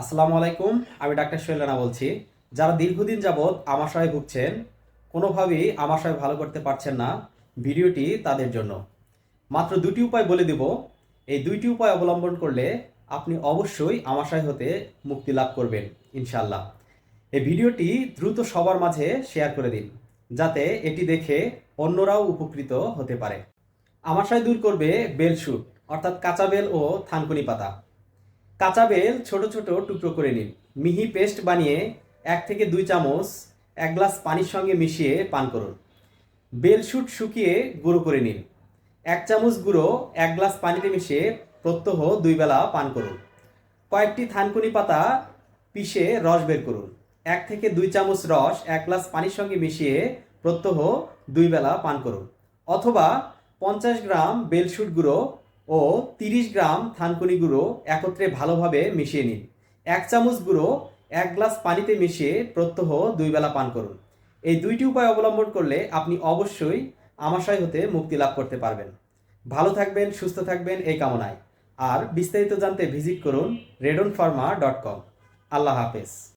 আসসালামু আলাইকুম, আমি ডাক্তার সোহেল রানা বলছি। যারা দীর্ঘদিন যাবৎ আমাশয়ে ভুগছেন, কোনোভাবেই আমাশয় ভালো করতে পারছেন না ভিডিওটি তাদের জন্য। মাত্র দুটি উপায় বলে দেব। এই দুইটি উপায় অবলম্বন করলে আপনি অবশ্যই আমাশয় হতে মুক্তি লাভ করবেন ইনশাল্লাহ এই ভিডিওটি দ্রুত সবার মাঝে শেয়ার করে দিন, যাতে এটি দেখে অন্যরাও উপকৃত হতে পারে। আমাশয় দূর করবে বেলশুট অর্থাৎ কাঁচা বেল ও থানকুনি পাতা। কাঁচা বেল ছোট ছোট টুকরো করে নিন। মিহি পেস্ট বানিয়ে এক থেকে দুই চামচ, এক গ্লাস পানির সঙ্গে মিশিয়ে পান করুন। বেল শুট শুকিয়ে গুঁড়ো করে নিন। এক চামচ গুঁড়ো, এক গ্লাস পানিতে মিশিয়ে প্রত্যহ দুই বেলা পান করুন। কয়েকটি থানকুনি পাতা পিষে রস বের করুন। এক থেকে দুই চামচ রস, এক গ্লাস পানির সঙ্গে মিশিয়ে প্রত্যহ দুই বেলা পান করুন। অথবা পঞ্চাশ গ্রাম বেলশুট গুঁড়ো ও তিরিশ গ্রাম থানকুনি গুঁড়ো একত্রে ভালোভাবে মিশিয়ে নিন। এক চামচ গুঁড়ো এক গ্লাস পানিতে মিশিয়ে প্রত্যহ দুই বেলা পান করুন। এই দুইটি উপায় অবলম্বন করলে আপনি অবশ্যই আমাশয় হতে মুক্তি লাভ করতে পারবেন। ভালো থাকবেন, সুস্থ থাকবেন এই কামনায়। আর বিস্তারিত জানতে ভিজিট করুন রেডন ফার্মা ডট কম। আল্লাহ হাফেজ।